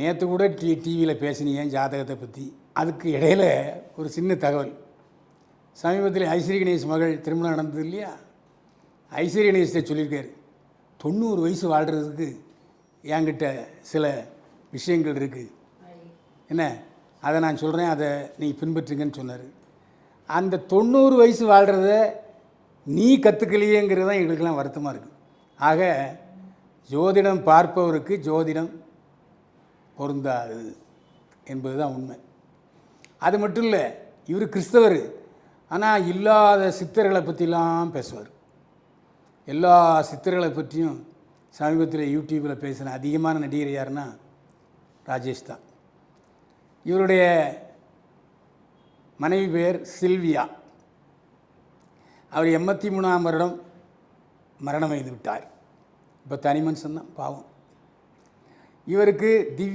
நேற்று கூட டி டிவியில் பேசினீங்க ஜாதகத்தை பற்றி அதுக்கு இடையில ஒரு சின்ன தகவல். சமீபத்தில் ஐஸ்வரி கணேஷ் மகள் திருமணம் நடந்தது இல்லையா? ஐஸ்வரி கணேஷ்ட சொல்லியிருக்காரு. தொண்ணூறு வயசு வாழ்கிறதுக்கு என்கிட்ட சில விஷயங்கள் இருக்குது என்ன? அதை நான் சொல்கிறேன் அதை நீ பின்பற்றுங்கன்னு சொன்னார். அந்த தொண்ணூறு வயசு வாழ்கிறத நீ கற்றுக்கலையேங்கிறது தான் எங்களுக்கெல்லாம் வருத்தமாக இருக்குது ஆக ஜோதிடம் பார்ப்பவருக்கு ஜோதிடம் பொருந்தாது என்பது தான் உண்மை. அது மட்டும் இல்லை இவர் கிறிஸ்தவர். ஆனால் இல்லாத சித்தர்களை பற்றிலாம் பேசுவார். எல்லா சித்தர்களை பற்றியும் சமீபத்தில் யூடியூப்பில் பேசின அதிகமான நடிகர் யாருன்னா ராஜேஷ் தான். இவருடைய மனைவி பேர் சில்வியா. அவர் எண்பத்தி மூணாம் வருடம் மரணம் அடைந்து விட்டார். இப்போ தனி மனுஷன்தான் பாவம். இவருக்கு திவ்ய